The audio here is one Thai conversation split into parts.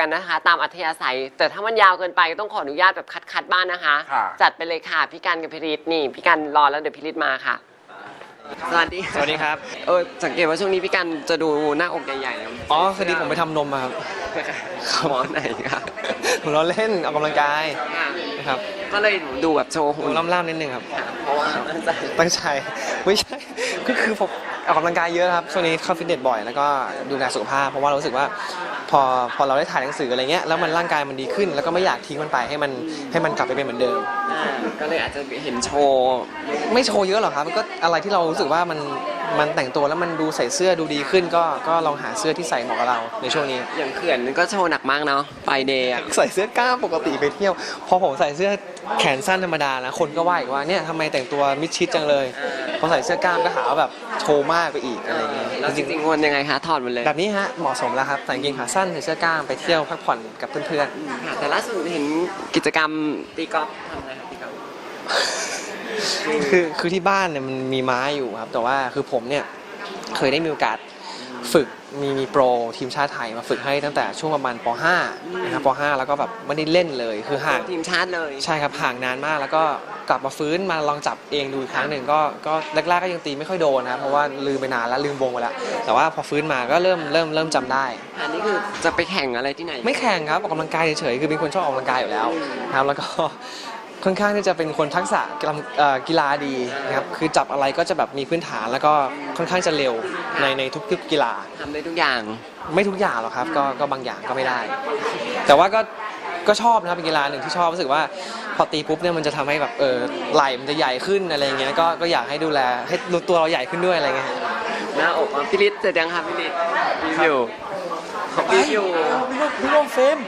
กันนะคะ ตามอัธยาศัย แต่ถ้ามันยาวเกินไปก็ต้องขออนุญาตแบบคัดๆบ้านนะคะ ค่ะ จัดไปเลยค่ะพี่กันกับพี่ฤทธิ์นี่พี่กันรอแล้วเดี๋ยวพี่ฤทธิ์มาค่ะ สวัสดีสวัสดีครับ เออสังเกตว่าช่วงนี้พี่กันจะดูหน้าอกใหญ่ๆนะอ๋อคดีผมไปทำนมมาครับหมอไหนคะผมเราเล่นออกกำลังกายนะครับก็เลยดูแบบโชว์ดูหุ่นล่ำๆนิดนึงครับค่ะเพราะว่ามั่นใจ ตั้งใจ ไม่ใช่ ก็คือผม ออกกำลังกายเยอะครับช่วงนี้เข้าฟิตเนสบ่อยแล้วก็ดูแลสุขภาพเพราะว่าเรารู้สึกว่าพอพอเราได้ถ่ายหนังสืออะไรเงี้ยแล้วมันร่างกายมันดีขึ้น แล้วก็ไม่อยากทิ้งมันไปให้มันให้มันกลับไปเป็นเหมือนเดิม อ่าก็เลยอาจจะเห็นโชว์ ไม่โชว์เยอะหรอกครับมันก็อะไรที่เรารู้สึกว่ามันมันแต่งตัวแล้วมันดูใส่เสื้อดูดีขึ้น ก็ก็ลองหาเสื้อที่ใส่เหมาะกับเราในช่วงนี้ อย่างเขื่อนก็โชว์หนักมากเนาะไปเดย์อะใส่เสื้อกล้ามปกติไปเที่ยว พอผมใส่เสื้อแขนสั้นธรรมดานะคนก็ว่าอีกว่าเนี่ยทำไมแต่งตัวมิดชิดจังเลยพอใส่เสื้อกล้ามก็หาว่าแบบโชว์ มากไปอีกอะไรอย่างเงี้ยแล้วจจริงริงๆควรยังไงคะถอดหมดเลยๆแบบนี้ฮะเหมาะสมแล้วครับใส่กางเกงขาสั้นใส่เสื้อกล้ามไปเที่ยวพักผ่อนกับเพื่อนค่ะแต่ล่าสุดเห็นกิจกรรมตีกอล์ฟทำอะไรครับตีกอล์ฟๆคือคือที่บ้านเนี่ยมันมีไม้อยู่ครับ แต่ว่าคือผมเนี่ยเคยได้มีโอกาส ฝึกมีมีโปรทีมชาติไทยมาฝึกให้ตั้งแต่ช่วงประมาณป .5 นะครับป .5 แล้วก็แบบไม่ได้เล่นเลยคือห่างทีมชาติเลย ใช่ครับห่างนานมากแล้วก็กลับมาฟื้นมาลองจับเองดูอีกครั้งหนึ่งก็ก็แรกๆก็ยังตีไม่ค่อยโดนนะครับเพราะว่าลืมไปนานแล้วลืมวงไปแล้วแต่ว่าพอฟื้นมาก็เริ่มเริ่มเริ่มจำได้ อันนี้คือจะไปแข่งอะไรที่ไหน ไม่แข่งครับออกกำลังกายเฉยๆคือเป็นคนชอบออกกำลังกายอยู่แล้วนะครับแล้วก็ ค่อนข้างที่จะเป็นคนทักษะกำเอ่อกีฬาดีนะครับคือจับอะไรก็จะแบบมีพื้นฐานแล้วก็ค่อนข้างจะเร็วในในทุกๆกีฬา ทำได้ทุกอย่าง ไม่ทุกอย่างหรอกครับก็ก็บางอย่างก็ไม่ได้ แต่ว่าก็ก็ชอบนะครับเป็นกีฬาหนึ่งที่ชอบรู้สึกว่าพอตีปุ๊บเนี่ยมันจะทำให้แบบเออไหล่มันจะใหญ่ขึ้นอะไรเงี้ยก็ก็อยากให้ดูแลให้ตัวเราใหญ่ขึ้นด้วยอะไรเงี้ย หน้าอกอะพี่ฤทธิ์เสร็จยังคะพี่ฤทธิ์ รีวิวรีวิวไม่ร่วมเฟรม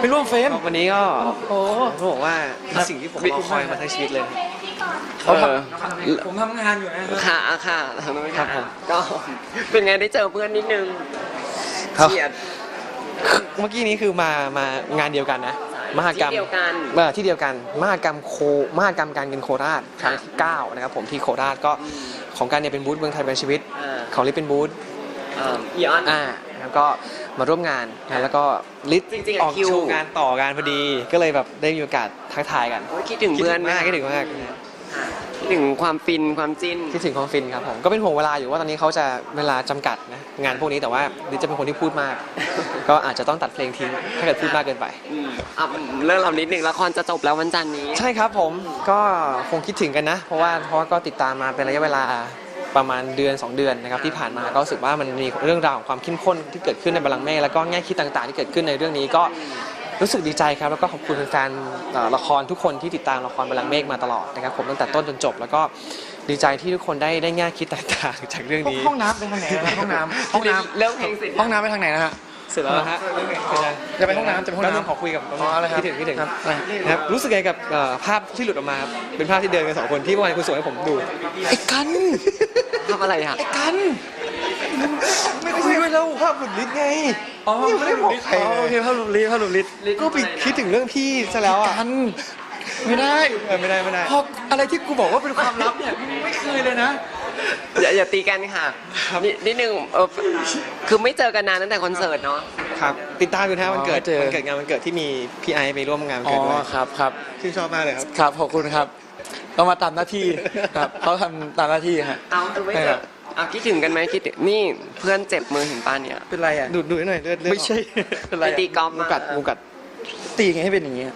ไม่ร่วมเฟรมวันนี้ก็โอ้ต้องบอกว่าเป็นสิ่งที่ผมรอคอยมาทั้งชีวิตเลยเออผมทำงานอยู่นะค่ะอะค่ะทำไมครับผมก็เป็นไงได้เจอเพื่อนนิดนึงครับเฉียดเมื่อกี้นี้คือมามางานเดียวกันนะมหกรรมที่เดียวกันเอ่อที่เดียวกันมหกรรมโคมหกรรมการเงินโคราชครั้งที่เก้านะครับผมที่โคราชก็ของการเนี่ยเป็นบูธเมืองไทยเป็นชีวิตอ่าของลิฟเป็นบูธเอ่ออีออนอ่า แล้วก็มาร่วมงานนะแล้วก็ลิศจริงๆอะออกคิวโชว์งานต่องานพอดี ก็เลยแบบได้มีโอกาสทักทายกันโอ้ยคิดถึงเพื่อนคิดถึงมากคิดถึงมากค่ะคิดถึงความฟินความจิ้น คิดถึงความฟินครับผมก็เป็นห่วงเวลาอยู่ว่าตอนนี้เขาจะเวลาจำกัดนะงานพวกนี้แต่ว่าลิศจะเป็นคนที่พูดมาก ก็อาจจะต้องตัดเพลงทิ้งถ้าเกิดพูดมากเกินไป อืมอะเรื่องเรานิดนึงละครจะจบแล้ววันจันทร์นี้ ใช่ครับผมก็คงคิดถึงกันนะ เพราะว่าเพราะว่าก็ติดตามมาเป็นระยะเวลา ประมาณเดือน 2 เดือนนะครับที่ผ่านมาก็รู้สึกว่ามันมีเรื่องราวของความเข้มข้นที่เกิดขึ้นในบาลังก์เมฆแล้วก็แง่คิดต่างๆ ที่เกิดขึ้นในเรื่องนี้ก็รู้สึกดีใจครับแล้วก็ขอบคุณแฟนๆเอ่อละครทุกคนที่ติดตามละครบาลังก์เมฆมาตลอดนะครับผมตั้งแต่ต้นจนจบ แล้วก็ดีใจที่ทุกคนได้ได้แง่คิดต่างๆ จากเรื่องนี้ห้องน้ำไปทางไหนนะห้องน้ำห้องน้ำเรื่องเพลงเสร็จห้องน้ำไปทางไหนนะฮะ เสร็จแล้วนะฮะจะไปห้องน้ำจะไปห้องน้ำแป๊บนึขอคุยกับอ๋ออะไรครับคิดถึงคิดถึงครับนะครับรู้สึกไงกับเอ่อภาพที่หลุดออกมาครับเป็นภาพที่เดินกันสองคนที่เมื่อวานคุณส่งให้ผมดูไอ้กันทำอะไรอะไอ้กันไม่คุยด้วยแล้วภาพหลุดลิศไงอ๋อยังไม่ได้บอกใครอ๋อโอเคภาพหลุดลิศภาพหลุดลิศก็ไปคิดถึงเรื่องพี่ซะแล้วอะกันไม่ได้เออไม่ได้ไม่ได้พออะไรที่กูบอกว่าเป็นความลับเนี่ยมึงไม่เคยเลยนะ อย่าอย่าตีกันค่ะนิดนิดนึงเออคือไม่เจอกันนานตั้งแต่คอนเสิร์ตเนาะครับติดตามอยู่นะวันเกิดอ๋อเจอ วันเกิดงานวันเกิดที่มีพี่ไอซ์ไปร่วมงานวันอ๋เกิอดด้วยครับครับ ชื่นชอบมากเลยครับ ครับขอบคุณครับเรามาตามหน้าที่ครับเขาทำตามหน้าที่ฮะ เอาคือไม่เจอเอาคิดถึงกันไหมคิดถึงนี่เพื่อนเจ็บมือเห็นป้าเนี่ย เป็นไรอะ ดูดูให้หน่อยเลือดเลือดไม่ใช่เป็นไรไปอะตีกอล์ฟงูมา กัดงูกัดตีไงให้เป็นอย่างเงี้ย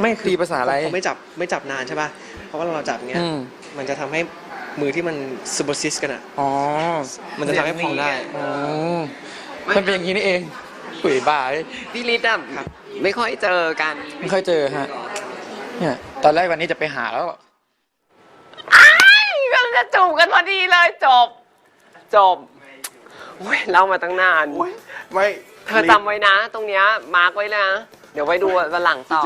ไม่คือตีภาษาอะไรเขาไม่จับไม่จับนานใช่ป่ะเพราะว่าเราจับอย่างเงี้ยอืม มันจะทำให้ มือที่มันซูเปอร์ซิสกันอะ อ๋อมันจะทำให้พองได้ อ๋อมันเป็นอย่างนี้นี่เองปุ๋ยบ่ายพี่ลิศอะไม่ค่อยเจอกัน ไม่ค่อยเจอฮะ เนี่ย ตอนแรกวันนี้จะไปหาแล้วกำลังจะจูบกันพอดีเลยจบ จบโอ้ยเล่ามาตั้งนาน ไม่ เธอจำไว้นะ ตรงเนี้ยมาร์กไว้เลยนะ เดี๋ยวไว้ดูวันหลังต่อ